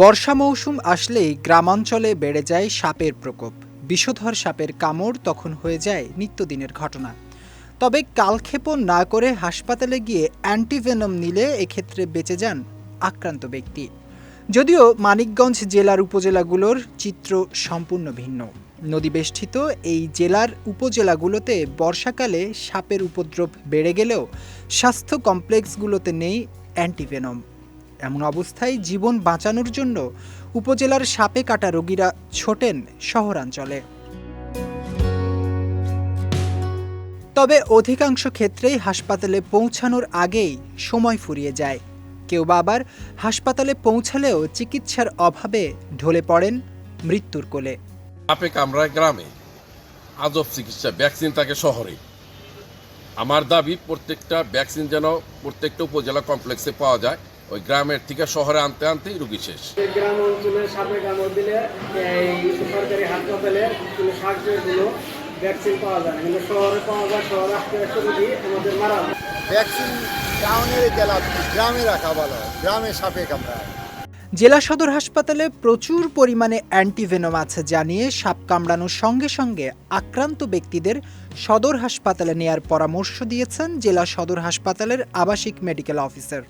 বর্ষা মৌসুম আসলেই গ্রামাঞ্চলে বেড়ে যায় সাপের প্রকোপ। বিষধর সাপের কামড় তখন হয়ে যায় নিত্যদিনের ঘটনা। তবে কালক্ষেপণ না করে হাসপাতালে গিয়ে অ্যান্টিভেনম নিলে এক্ষেত্রে বেঁচে যান আক্রান্ত ব্যক্তি। যদিও মানিকগঞ্জ জেলার উপজেলাগুলোর চিত্র সম্পূর্ণ ভিন্ন। নদীবেষ্টিত এই জেলার উপজেলাগুলোতে বর্ষাকালে সাপের উপদ্রব বেড়ে গেলেও স্বাস্থ্য কমপ্লেক্সগুলোতে নেই অ্যান্টিভেনম। এমন অবস্থায় জীবন বাঁচানোর জন্য উপজেলার সাপে কাটা রোগীরা ছোটেন শহরাঞ্চলে। তবে অধিকাংশ ক্ষেত্রেই হাসপাতালে পৌঁছানোর আগেই সময় ফুরিয়ে যায়। কেউ বা আবার হাসপাতালে পৌঁছালেও চিকিৎসার অভাবে ঢলে পড়েন মৃত্যুর কোলে। সাপে কামড়ায় গ্রামে আজব চিকিৎসা, ভ্যাকসিন থাকে শহরে। আমার দাবি, প্রত্যেকটা ভ্যাকসিন যেন প্রত্যেকটা উপজেলা কমপ্লেক্সে পাওয়া যায়। ওই গ্রামের থেকে শহরে আনতে আনতেই রুগী শেষ। গ্রাম অঞ্চলে সাপে কামড় দিলে এই সরকারি হাসপাতালে কোনো সাহায্যগুলো ভ্যাকসিন পাওয়া যায় কিন্তু শহরে পাওয়া যায় শহরে আসতে আসতে রোগী আমাদের মারা ভ্যাকসিন টাউনের জেলা গ্রামে রাখা ভালো গ্রামে সাপে কামড়ায় জেলা সদর হাসপাতালে প্রচুর পরিমাণে অ্যান্টিভেনম আছে জানিয়ে সাপ কামড়ানোর সঙ্গে সঙ্গে আক্রান্ত ব্যক্তিদের সদর হাসপাতালে নেয়ার পরামর্শ দিয়েছেন জেলা সদর হাসপাতালের আবাসিক মেডিকেল অফিসার।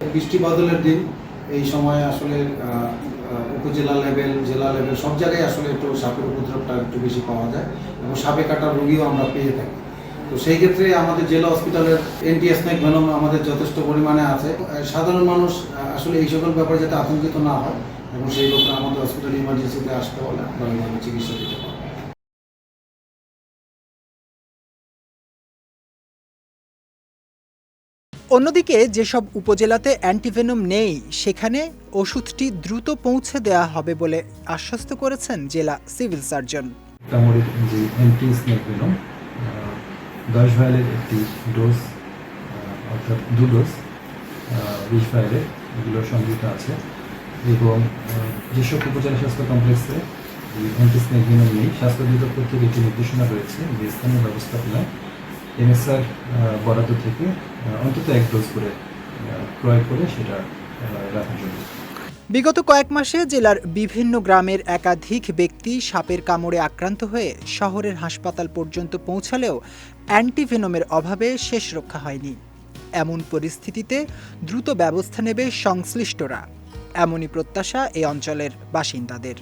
বৃষ্টি বাদলের দিন, এই সময় আসলে উপজেলা লেভেল জেলা লেভেল সব জায়গায় আসলে একটু সাপের উপদ্রবটা একটু বেশি পাওয়া যায় এবং সাপে কাটার রোগীও আমরা পেয়ে থাকি। তো সেই ক্ষেত্রে আমাদের জেলা হসপিটালের এনটিএসনেক ভেনম আমাদের যথেষ্ট পরিমাণে আছে। সাধারণ মানুষ আসলে এই সকল ব্যাপারে যাতে আতঙ্কিত না হয়, এবং সেই লোকরা আমাদের হসপিটাল ইমার্জেন্সিতে আসতে হলে আমরা চিকিৎসা দিতে পারব অন্যদিকে যেসব উপজেলাতে অ্যান্টিভেনম নেই, সেখানে ওষুধটি দ্রুত পৌঁছে দেওয়া হবে বলে আশ্বস্ত করেছেন জেলা সিভিল সার্জন। কামড়ের যে অ্যান্টি দশ ভাইলের ডোজ অর্থাৎ দু ডোজ বিশ ভাইলের এগুলো সংযুক্ত আছে এবং যেসব উপজেলা স্বাস্থ্য কমপ্লেক্সে অ্যান্টি স্নেক নেই, স্বাস্থ্য অধিদপ্তর থেকে একটি নির্দেশনা রয়েছে যে স্থানীয় ব্যবস্থাপনায় এনএসআর বরাদ্দ থেকে অন্তত এক ডোজ করে ক্রয় করে সেটা রাখার জন্য। বিগত কয়েক মাসে জেলার বিভিন্ন গ্রামের একাধিক ব্যক্তি সাপের কামড়ে আক্রান্ত হয়ে শহরের হাসপাতাল পর্যন্ত পৌঁছালেও অ্যান্টিভেনমের অভাবে শেষ রক্ষা হয়নি। এমন পরিস্থিতিতে দ্রুত ব্যবস্থা নেবে সংশ্লিষ্টরা। এমনই প্রত্যাশা এই অঞ্চলের বাসিন্দাদের।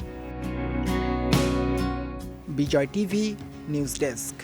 Bijoy TV, news desk.